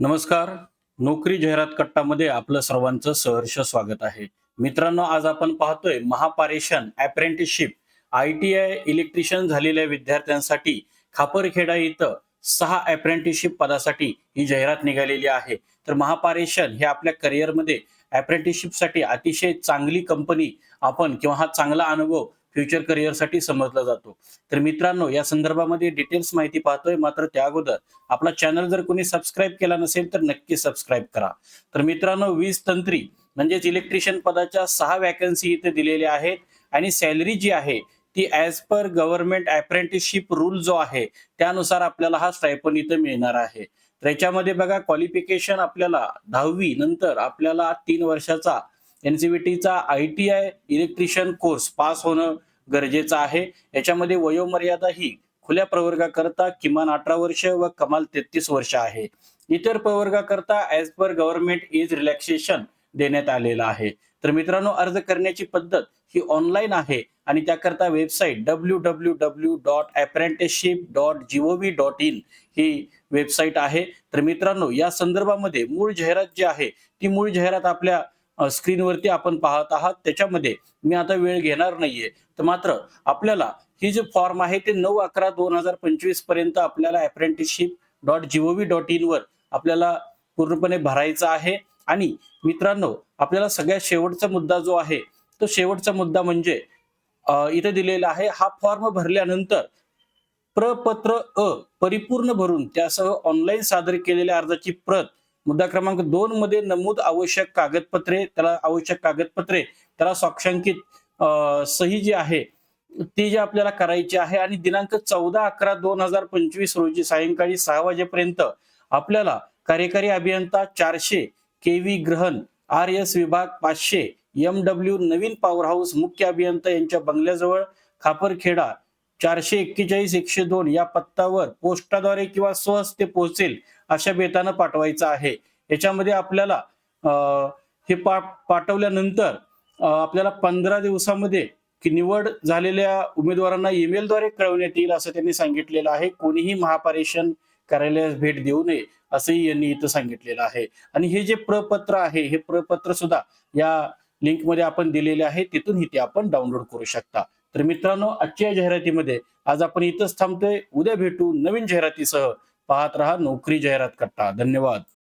नमस्कार. नोकरी जाहिरात कट्टामध्ये आपलं सर्वांचं सहर्ष स्वागत आहे. मित्रांनो आज आपण पाहतोय Mahapareshan apprenticeship I T I electrician झालेल्या विद्यार्थ्यांसाठी खापरखेडा इथं सहा अप्रेंटिसशिप पदासाठी ही जाहिरात निघालेली आहे. तर महापारेशन हे आपल्या करिअरमध्ये अप्रेंटिसशिपसाठी अतिशय चांगली कंपनी आपण किंवा हा चांगला अनुभव फ्युचर करिअरसाठी समजला जातो. तर मित्रांनो या संदर्भामध्ये डिटेल्स माहिती पाहतोय. मात्र त्या अगोदर आपला चॅनल जर कोणी सबस्क्राईब केला नसेल तर नक्की सबस्क्राईब करा. तर मित्रांनो वीज तंत्री म्हणजेच इलेक्ट्रिशियन पदाच्या सहा वॅकन्सी इथे दिलेल्या आहेत. आणि सॅलरी जी आहे ती as per government apprenticeship rule जो आहे त्यानुसार आपल्याला हा स्टायपन इथे मिळणार आहे. तर याच्यामध्ये बघा क्वालिफिकेशन आपल्याला दहावी नंतर आपल्याला तीन वर्षाचा एनसीबीटीचा I T I electrician course pass होणं गरजेचं आहे. याच्यामध्ये वयोमर्यादा ही खुल्या प्रवर्गाकरता किमान अठरा वर्ष व कमाल तेहतीस वर्ष आहे. इतर प्रवर्गाकरता as per government age relaxation देण्यात आलेलं आहे. तर मित्रांनो अर्ज करण्याची पद्धत ही ऑनलाईन आहे आणि त्याकरता website W W W dot apprenticeship dot G O V dot in he website आहे. तर मित्रांनो या संदर्भामध्ये मूळ जाहिरात जी आहे ती मूळ जाहिरात आपल्या स्क्रीनवरती आपण पाहत आहात. त्याच्यामध्ये मी आता वेळ घेणार नाहीये. तर मात्र आपल्याला ही जे फॉर्म आहे ते नऊ अकरा दोन हजार पंचवीसपर्यंत आपल्याला apprenticeship dot G O V dot in वर आपल्याला पूर्णपणे भरायचा आहे. आणि मित्रांनो आपल्याला सगळ्यात शेवटचा मुद्दा जो आहे तो शेवटचा मुद्दा म्हणजे इथे दिलेला आहे. हा फॉर्म भरल्यानंतर प्रपत्र अ परिपूर्ण भरून त्यासह ऑनलाईन सादर केलेल्या अर्जाची प्रत मुद्दा क्रमांक दोन मध्ये नमूद आवश्यक कागदपत्रे त्याला आवश्यक कागदपत्रे त्याला साक्षांकित सही जी आहे ती जी आपल्याला करायची आहे आणि दिनांक चौदा अकरा दोन हजार पंचवीस रोजी सायंकाळी सहा वाजेपर्यंत आपल्याला कार्यकारी अभियंता चारशे के व्ही ग्रहण आर एस विभाग पाचशे एम डब्ल्यू नवीन पॉवर हाऊस मुख्य अभियंता यांच्या बंगल्याजवळ खापरखेडा चारशे एक्केचाळीस एकशे दोन या पत्त्यावर पोस्टाद्वारे किंवा स्वहस्ते पोहोचेल अशा बेतानं पाठवायचं आहे. याच्यामध्ये आपल्याला हे पा पाठवल्यानंतर आपल्याला पंधरा दिवसामध्ये की निवड झालेल्या उमेदवारांना ईमेलद्वारे कळवण्यात येईल असं त्यांनी सांगितलेलं आहे. कोणीही महापारेषण कार्यालयास भेट देऊ नये असंही यांनी इथं सांगितलेलं आहे. आणि हे जे प्रपत्र आहे हे प्रपत्र सुद्धा या लिंकमध्ये आपण दिलेले आहे. तिथून ते आपण डाउनलोड करू शकता. तर मित्रांनो आजच्या जाहिरातीमध्ये आज आपण इथंच थांबतोय. उद्या भेटू नवीन जाहिरातीसह. पाहत रहा नोकरी जाहिरात कट्टा. धन्यवाद.